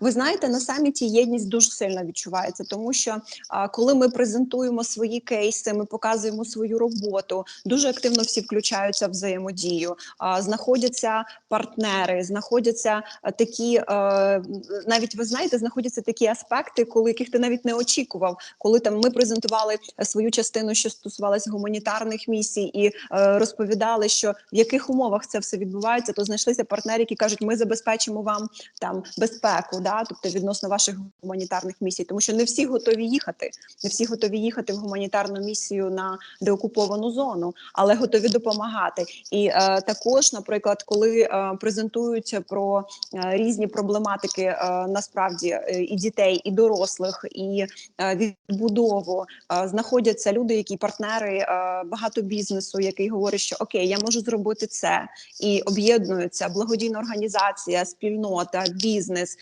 Ви знаєте, на саміті єдність дуже сильно відчувається, тому що коли ми презентуємо свої кейси, ми показуємо свою роботу. Дуже активно всі включаються в взаємодію. Знаходяться партнери, знаходяться такі, навіть ви знаєте, знаходяться такі аспекти, коли яких ти навіть не очікував. Коли там ми презентували свою частину, що стосувалась гуманітарних місій, і е, розповідали, що в яких умовах це все відбувається, то знайшлися партнери, які кажуть, ми забезпечимо вам там безпеку, да, тобто відносно ваших гуманітарних місій, тому що не всі готові їхати, не всі готові їхати в гуманітарну місію на деокуповану зону, але готові допомагати. І е, також, наприклад, коли е, презентують про е, різні проблематики, е, насправді е, і дітей, і дорослих, і е, відбудову, е, знаходяться люди, які партнери е, багато бізнесу, який говорить, що окей, я можу зробити це, і об'єднуються благодійна організація, спільнота, бізнес